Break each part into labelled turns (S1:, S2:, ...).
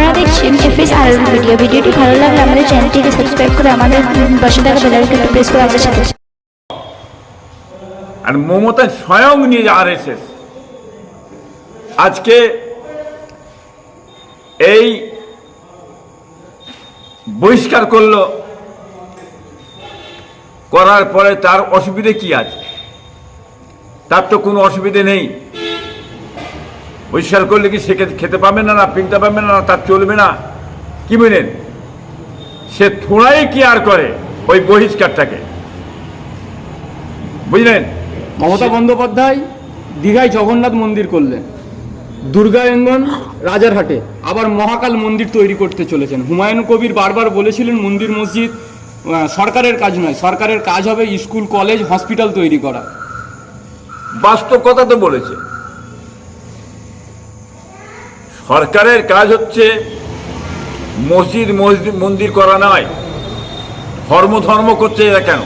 S1: আপনারা দেখছেন এফএস আর ভিডিও ভিডিওটি ভালো লাগলে আমাদের চ্যানেলটিকে সাবস্ক্রাইব করে আমাদের পাশে থাকা বেল আইকনটি প্রেস করে আমাদের সাথে
S2: আর মমতা স্বয়ং নিয়ে আর আজকে এই বহিষ্কার করল, করার পরে তার অসুবিধে কি আছে? তার তো কোনো অসুবিধে নেই। বহিষ্কার করলে কি সে খেতে- পাবে না না পিনতে পাবে না তার চলবে না? কি বুঝলেন? সে থোড়াই কি আর করে ওই বহিষ্কারটাকে? বুঝলেন?
S3: মমতা বন্দ্যোপাধ্যায় দীঘায় জগন্নাথ মন্দির করলেন। দুর্গায়ঙ্গন রাজারহাটে আবার মহাকাল মন্দির তৈরি করতে চলেছেন। হুমায়ুন কবির বারবার বলেছিলেন মন্দির মসজিদ সরকারের কাজ নয় সরকারের কাজ হবে স্কুল কলেজ হসপিটাল তৈরি করা।
S2: বাস্তব কথা তো বলেছে। সরকারের কাজ হচ্ছে মসজিদ মসজিদ, মন্দির করা নয়। ধর্ম ধর্ম করছে এরা কেন?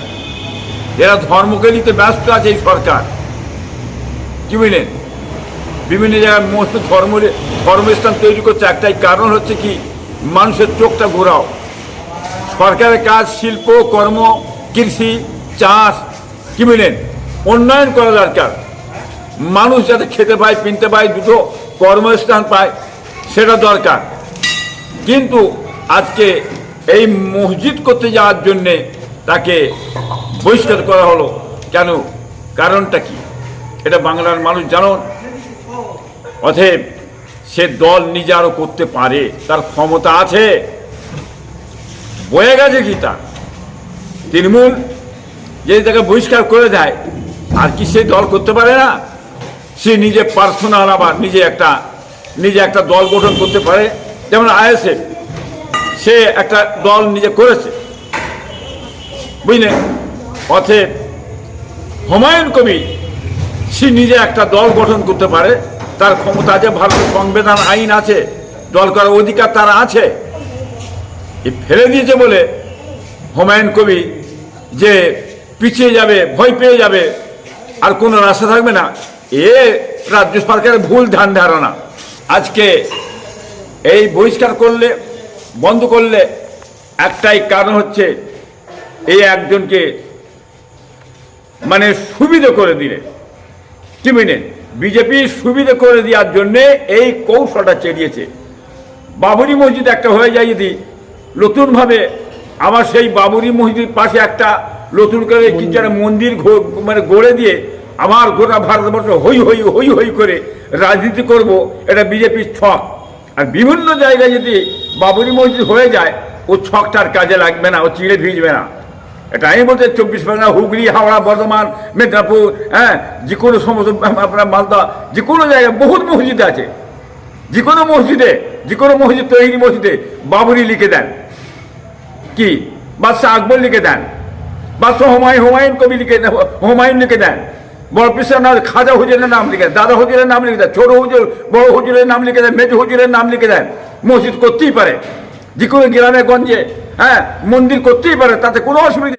S2: এরা ধর্মকে নিতে ব্যস্ত আছে এই সরকার। কি বুঝলেন? বিভিন্ন জায়গায় মস্ত ধর্ম, ধর্মস্থান তৈরি করছে। একটাই কারণ হচ্ছে কি? মানুষের চোখটা ঘোরাও। সরকারের কাজ শিল্প, কর্ম, কৃষি, চাষ, কি বুঝলেন? উন্নয়ন করা দরকার। মানুষ যাতে খেতে পায়, পিনতে পায়, দুটো কর্মস্থান পায় সেটা দরকার। কিন্তু আজকে এই মসজিদ করতে যাওয়ার জন্যে তাকে বহিষ্কার করা হলো। কেন? কারণটা কি? এটা বাংলার মানুষ জানুন অতএব সে দল নিজে আরও করতে পারে, তার ক্ষমতা আছে। বয়ে গেছে কি তার তৃণমূল যদি তাকে বহিষ্কার করে দেয়, আর কি সে দল করতে পারে না? সে নিজে পার্সোনাল আবার নিজে একটা নিজে একটা দল গঠন করতে পারে। যেমন আইএসএফ, সে একটা দল নিজে করেছে। বুঝলে অতএব হুমায়ুন কবি সে নিজে একটা দল গঠন করতে পারে। তার ক্ষমতা আছে ভারত সংবিধান আইন আছে, দল করার অধিকার তার আছে। এ ফেলে দিয়েছে বলে হুমায়ুন কবি যে পিছিয়ে যাবে, ভয় পেয়ে যাবে, আর কোনো রাস্তা থাকবে না। এ রাজ্য সরকারের ভুল ধ্যান ধারণা। আজকে এই বহিষ্কার করলে, বন্ধ করলে একটাই কারণ হচ্ছে এই একজনকে মানে সুবিধে করে দিলে। কি বুঝলেন বিজেপি সুবিধা করে দেওয়ার জন্যে এই কৌশলটা চেরিয়েছে বাবরি মসজিদ একটা হয়ে যায় যদি নতুনভাবে আমার সেই বাবরি মসজিদের পাশে একটা নতুন করে কিছু মন্দির মানে গড়ে দিয়ে আমার গোটা ভারতবর্ষ হই হই হই হই করে রাজনীতি করব, এটা বিজেপির ছক। আর বিভিন্ন জায়গায় যদি বাবরি মসজিদ হয়ে যায়, ও ছকটার কাজে লাগবে না, ও চিড়ে ভিজবে না। এটা আমি বলতে চব্বিশ পরগনা, হুগলি, হাওড়া, বর্ধমান, মেদিনীপুর হ্যাঁ যে কোনো সমস্ত, আপনার মালদা, যে কোনো জায়গায় বহুত মসজিদ আছে। যে কোনো মসজিদে, যে কোনো মসজিদ, তৈরি মসজিদে বাবরি লিখে দেন। কি? বাদশাহ আকবর লিখে দেন। বাদশাহ হুমায়ুন হুমায়ুন কবি লিখে হুমায়ুন লিখে দেন। বড় পিসের নাম খাজা হুজুরের নাম লিখে দেয়, দাদা হুজুরের নাম লিখে দেয়, ছোট হুজুর, বড় হুজুরের নাম লিখে দেয়, মেজু হুজুরের নাম লিখে দেয়। মসজিদ করতেই পারে। যে কোনো গ্রামে, গঞ্জে হ্যাঁ মন্দির করতেই পারে, তাতে কোনো অসুবিধা